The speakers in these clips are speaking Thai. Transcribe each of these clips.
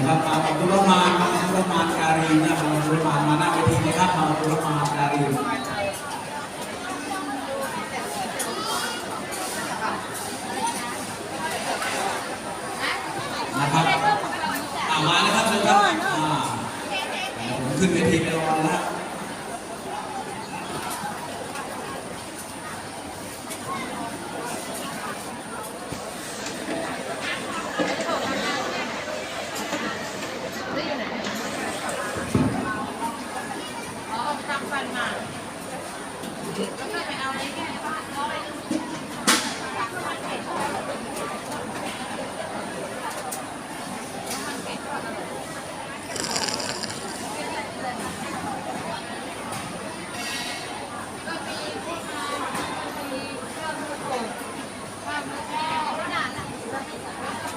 นะครับมาขอบคุณรถมามาขอบคุณรถมาการีนะมาขอบคุณรถมามาหน้าเวทีนะครับมาขอบคุณรถมาการีนะครับอามานะครับเชิญครับอ่าเดี๋ยวผมขึ้นเวทีไปรอแล้ว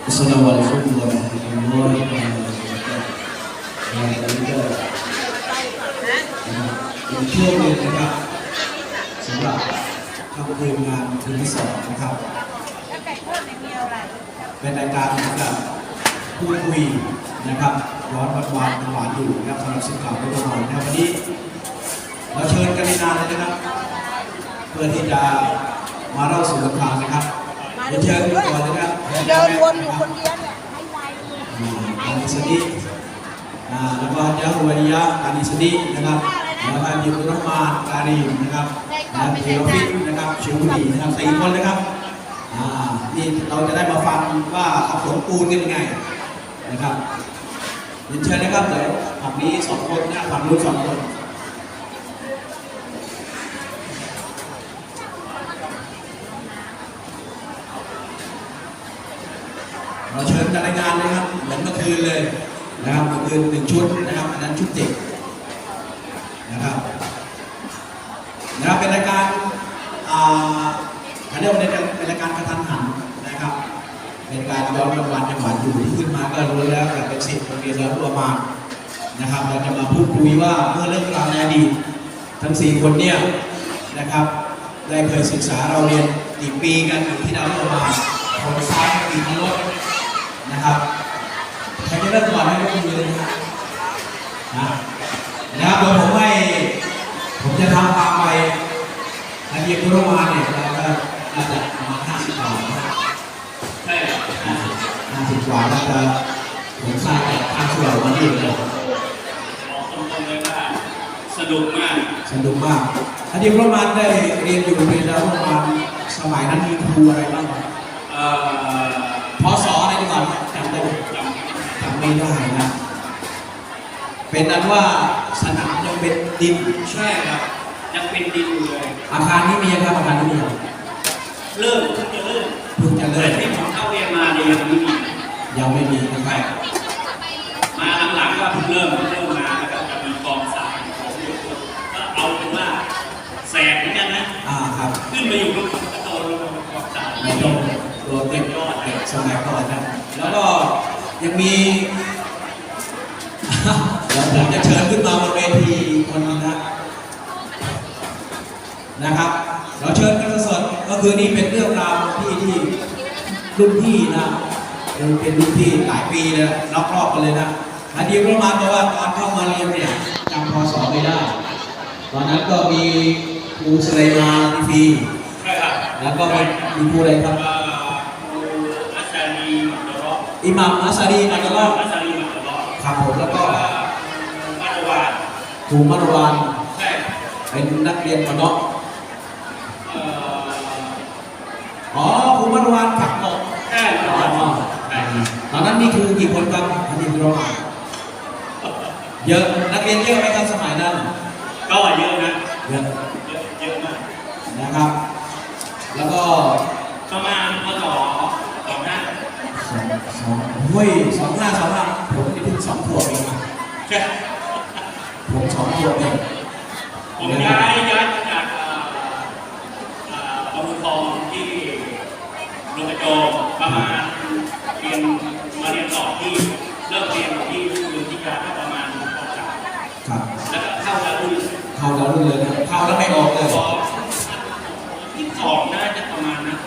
นะ Assalamualaikum warahmatullahi wabarakatuh. Ya, tadi ก็เป็นช่วงหนึงนะครับสำหรับทำคืนงานคืนที่สองนะครับแล้วไก่ทอดอย่างเดียวอะไรเป็นรายการสำหรับพูดคุยนะครับย้อนวันวานหวานอยู่นะครับสำหรับสิ่งเก่าไม่ต้องหวานนะครับวันนี้เราเชิญกันในนานเลยนะครับ เพื่อที่จะมาเล่าสู่กันฟังนะครับเรียนเชิญก่อนเลยนะครับ เดินวนอยู่คนเดียวเนี่ยให้ไวเลยอานิสดีอ่าแล้วก็ยะฮุวาริยะอานิสดีนะครับแล้วก็มีคุณรหมาการีนะครับและเทวฟิตนะครับชิวดีนะครับสี่คนนะครับอ่านี่เราจะได้มาฟังว่าขับสนปูนกันยังไงนะครับเรียนเชิญนะครับเดี๋ยวฝั่งนี้สองคนนะฝั่งนู้นสองคน นะครับเมื่อคืนหนึ่งชุดนะครับอันนั้นชุดเด็กนะครับนะครับเป็นรายการอ่าเขาเรียกว่าเป็นรายการกระทันหันนะครับ เป็นการย้อนรางวัลจังหวัดอยู่ที่ขึ้นมาก็รู้แล้วแต่เป็นสิทธิ์โรงเรียนเราประมานะครับ เราจะมาพูดคุยว่าเมื่อเรื่องราวในอดีตทั้งสี่คนเนี่ยนะครับได้เคยศึกษาเราเรียนกี่ปีกันอยู่ที่ดาวประมาคนทราบนะครับ ครจะเริ่มก่อนให้ยกมือเลยนะครับนะนะครับเดี๋ยวผมให้ผมจะทำตามไปนักเรียนกุลมาเนี่ยเราก็น่าจะประมาณห้าสิบกว่านะครับใช่ครับห้าสิบกว่าน่าจะผมสร้างจากข้างเสือมานี่เลยบอกตรงๆเลยว่าสนุกมากสนุกมากนักเรียนกุลมาได้เรียนอยู่โรงเรียนแล้วประมาณสมัยนั้นมีครูอะไรบ้างครับเอ่อ พศอะไรดีกว่าจำได้ไหม จำ จำ ไม่ได้นะเป็นนั้นว่าสนามยังเป็นดินใช่ครับ ยังเป็นดินอยู่เลย อาคารนี้มีครับอาคารนี้มีครับเริ่มเพิ่งจะเริ่มเพิ่งจะแต่เริ่มที่ผมเข้าเรียนมาเนี่ยยังไม่มียังไม่มีนะคใช่รับมาหลังๆก็เพิ่งเริ่มเพิ่งเริ่มมาแล้วก็จะมีกองสายของเด็กก็เอาเป็นว่าแสบเหมือนกันนะอ่าครับ ขึ้นมาอยู่กับกระโดดลงมากองสายในโลกโดนเด็กเด็กสมัยก่อนนะแล้วก็ ยังมีเดี๋ยวผมจะเชิญขึ้นมาบนเวทีคนนึงนะนะครับเราเชิญกันสดๆก็คือนี่เป็นเรื่องราวที่ที่รุ่นพี่นะยังเป็นรุ่นพี่หลายปีเลยนอกรอบกันเลยนะอดีตประมาณบอกว่าตอนเข้ามาเรียนเนี่ยจำพศไม่ได้ ตอนนั้นก็มีครูสเลมานิฟีใช่ครับแล้วก็มีครูอะไรครับ เอ่อครูอาจารย์ดีมัตตร อบอิหมัมอัสซารีอัลลอฮ์อาจารย์ดีมัตตรอบครับผมแล้วก็มาตรวาครูมารวานใช่เป็นนักเรียนมอนอเอ่ออ๋อครูมารวานขับเกาะใช่อ๋อตอนนั้นมีครูกี่คนครับอันนี้เราเยอะนักเรียนเยอะไหมครับสมัยนั้นก็เยอะนะเยอะเยอะเยอะมากนะครับ แล้วก็ ประมาณพศสองห้า สองสอง เฮ้ยสองห้าสองห้าผมนี่เพิ่งสองขวบเองนะใช่ผมสองขวบเองผมย้ายย้ายมาจากเอ่อเอ่อบางบัวทองที่โรงกระโจมประมาณเรียนมาเรียนต่อที่เริ่มเรียนที่รุ่นที่ยาก็ประมาณปสามครับแล้วก็เข้าแล้วรุ่นเข้าแล้วรุ่นเลยนะเข้าแล้วไม่ออกเลยพอที่สองน่าจะประมาณนั้น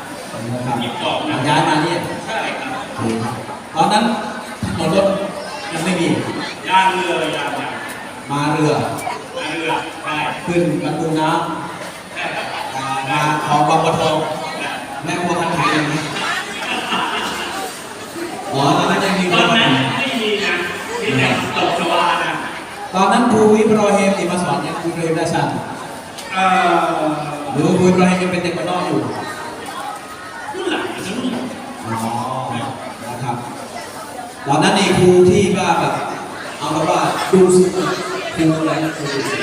นะครับยี่สิบสองนะย้ายมาเนี่ยใช่ครับ ตอนนั้นถนนรถยังไม่มียางเรือยางยางมาเรือยางเรือใช่ขึ้นประตูน้ใช่ครับำอ่ามาคลองบางบัวทองแม่ครัวคันไทยยังไหมอ๋อตอนนั้นยังมีตอนนั้นไม่มีนะมีแต่ตกสวานะตอนนั้นครูอิบรอเฮมที่มาสอนยังครูอิบรอเฮมได้สั้นเอ่อหรือครูอิบรอเฮมยังเป็นเด็กบ้านนอกอยู่ รุ่นหลังจะรุ่นหลัง อ๋อนะครับ ตอนนั้นในครูที่ว่าแบบเอาแบบว่าดูสุดครูอะไรนะครูดูสุด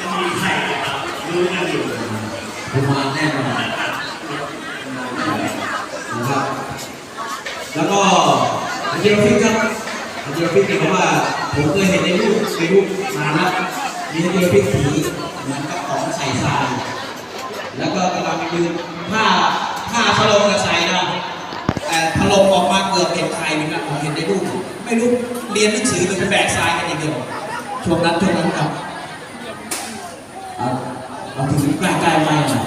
จะมีใครรู้กันอยู่ครูมาแน่นอนนะครับแล้วก็อาจารย์ฟิกครับอาจารย์ฟิกเนี่ยว่าผมเคยเห็นในรูปในรูปนานแล้วมีอาจารย์ฟิกถือเหมือนกับของใส่ทรายแล้วก็กำลังยืนผ้าผ้าสโลงกับใส่นะแต่ถลกออกมา กือบเห็นใครเหมือนกันผมเห็นในรูปไม่รู้เรียนหนังสือหรือไปแบกทรายกันอย่างเดียวช่วงนั้นช่วงนั้นครับเอาเอาถึงใกล้ๆไปหน่อย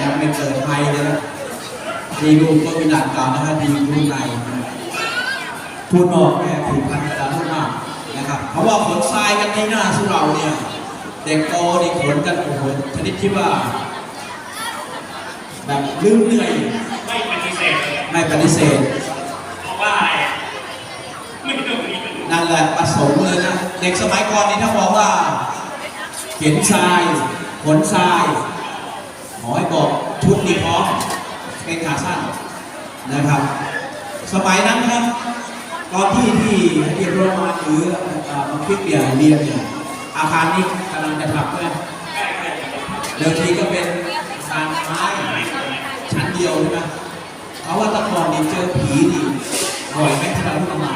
ยังไม่เกิดไฟเลยนะดีรูปก็มีหลักการนะครับดีรูปในทุนออกแม่ผูกพันกันมากนะครับเพราะว่าขนทรายกันที่หน้าสุเราเนี่ยเด็กโตนี่ขนกันโอ้โหชนิดที่ว่าแบบลืมเหนื่อย ไม่ปฏิเสธเพราะว่าไม่ต้องมีกันนั่นแหละประสงค์เลยนะเด็กสมัยก่อนนี่ถ้าบอกว่าเห็นทรายขนทรายขอให้บอกชุดนี้พร้อมเป็นขาสั้นนะครับ สมัยนั้นครับ ตอนที่ที่เรียนโรงมาหรืออ่ามาฟิกเดียเรียนเนี่ยอาคารนี้กำลังจะทำใช่ไหมเดิมทีก็เป็นอาคารไม้ชั้นเดียวใช่ไหม เขาว่าแตะกอนนี่เจอผีนี่บ่อยไหมที่เราพูดมา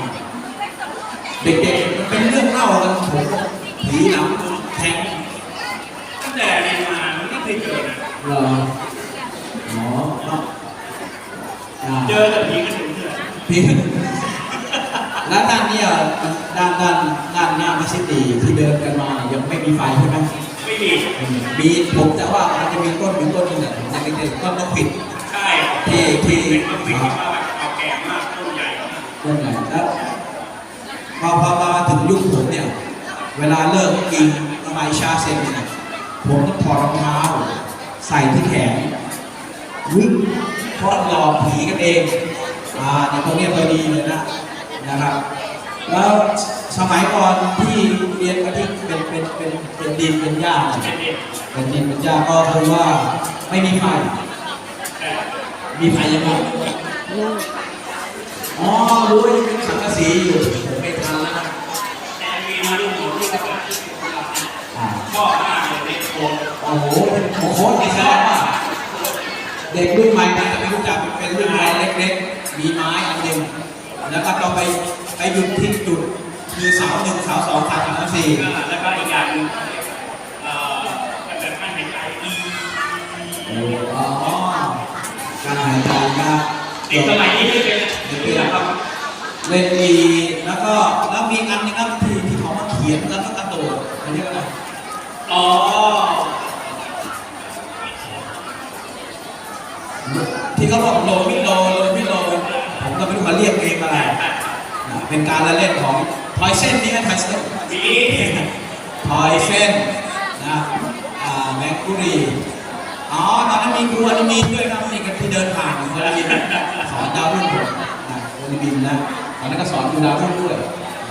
เด็กๆมันเป็นเรื่องเล่ากันผมผีหลังแทงตั้งแต่เรียนมามันไม่เคยเจอนะเหรออ๋ออ่าเจอแต่ผีกระสุนเถื่อนพี่แล้วด้านเนี้ด้านด้านด้านหน้ามัสยิดที่เดินกันมาเนี่ยยังไม่มีไฟใช่ไหมไม่มีมีผมจะว่ามันจะมีต้นอยู่ต้นหนึงแหละผมจะเด็กๆต้นนกผิดใช่ ที่ที่เอาแก่มากต้นใหญ่ต้นใหญ่แล้วพอพอมาถึงยุคผมเนี่ย เวลาเลิกกินสมัยชาเซ็นเนี่ยผมต้องถอดรองเท้า ใส่ที่แขนวิ่งเพรหลอกผีกันเองอ่าเนี่ยตรงนี้ตัวดีเลยนะนะครับแล้วสมัยก่อนที่เรียนกันที่เป็นเป็นเป็นเป็นดินเป็นหญ้าเป็นดินเป็นหญ้าก็คือว่าไม่มีไฟ มีไฟยังไงอ๋อรู้ว่ายังเป็นสังกะสีอยู่ผมไม่ทันแล้วนะแต่มีมาดูหมดที่กระจายอ่าชอมากเลยเด็กโคตรโอ้โหเป็นโอ้โหนี่แสดงว่าเด็กรุ่นใหม่นะไม่รู้จักเป็นรุ่นใหม่เล็กๆ มีไม้อันหนึ่งแล้วก็ต้องไปไปหยุดที่จุดคือเสาหนึ่งเสาสองสาสามสี่แล้วก็อีกอย่างหนึง การหายใจนะเด็กสมัยนี้ไม่เป็นไม่เป็นครับเล่นดีแล้วก็แล้วมีอันหนึงครับที่ที่เขามาเขียนแล้วก็กระโดดอันนี้อะไรอ๋อที่เขาบอกโลมิโลโลมิโลผมก็ไม่รู้เขาเรียกเองอะไรอ่าเป็นการละเล่นของทอยเส้นนี่ไหมทอยเส้นมีทอยเส้นนะอ่าแมคคุรี อ๋อ ตอนนั้นมีครูอนุมีนด้วยครับนี่กันที่เดินผ่านอยู่เวลาเรียนสอนดาวรุ่งผมนะอนุมีนนะ ตอนนั้นก็สอนอยู่ดาวรุ่งด้วย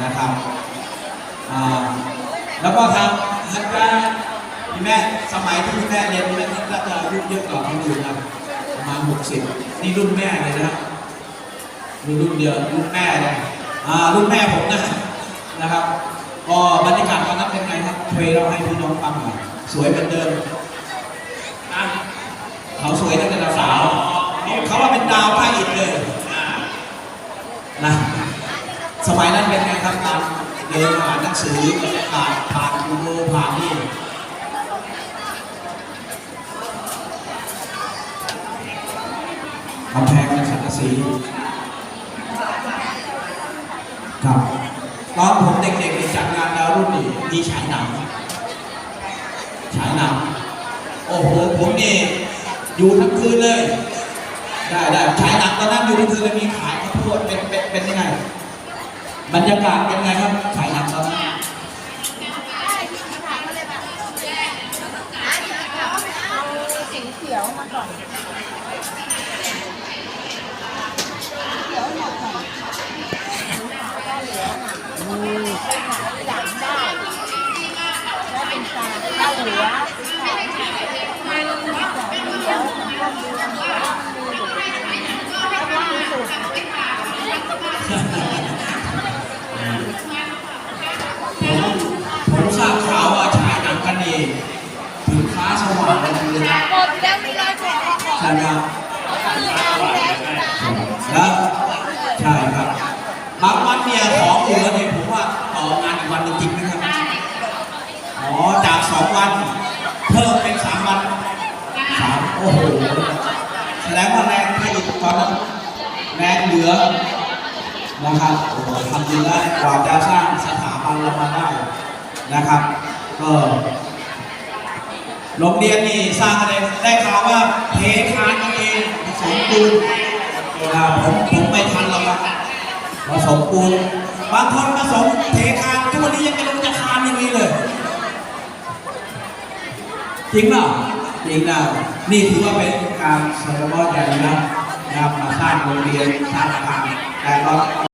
นะครับอ่าแล้วก็ทางทางการพี่แม่สมัยที่พี่แม่เรียนพี่แม่ก็จะอายุเยอะกว่าคนอื่นนะประมาณหกสิบนี่รุ่นแม่เลยนะมีรุ่นเดียวรุ่นแม่เลยอ่ารุ่นแม่ผมนะนะครับก็บรรยากาศตอนนั้นเป็นไงครับเทรเราให้พี่น้องฟังหน่อยสวยเหมือนเดิม เขาสวยตั้งแต่สาวเขาว่าเป็นดาวพระอิฐเลยนะสมัยนั้นเป็นไงครับการเดินผ่านหนังสือบรรยากาศผ่านอุโมงค์ผ่านนี่กำแพงเป็นสังกะสีครับตอนผมเด็กๆในจัดงานดาวรุ่นนี่มีฉายหนังฉายหนังโอ้โหผมนี่ อยู่ทั้งคืนเลย ได้ได้ฉายหนักตอนนั้นอยู่ทั้งคืนเลยมีขายข้าวโพดเป็นเป็นเป็นยังไง บรรยากาศเป็นไงครับฉายหนักตอนนั้นเอาสีเขียวมาก่อน แล้วใช่ครับบางวันเนี่ยของเหลือเนี่ยผมว่าต่องานอีกวันหนึ่งจริงไหมครับอ๋อจากสองวัน เพิ่มเป็นสามวันสามโอ้โหแสดงว่าแรงผลิตตอนนั้นแรงเหลือนะครับโอ้โหทำดีแล้วกว่าจะสร้างสถาบันเรามาได้นะครับ ก็ โรงเรียนนี่สร้างอะไรได้ข่าวว่าเทคานกันเองผสมปูนอ่าผมผมไม่ทันหรอกครับผสมปูนบางคนผสมเทคานทุกวันนี้ยังไม่รู้จะคานอย่างนี้เลยจริงเปล่าจริงนะนี่ถือว่าเป็นการสมรสใหญ่นะนะครับมาสร้างโรงเรียนสร้างอาคารแต่เรา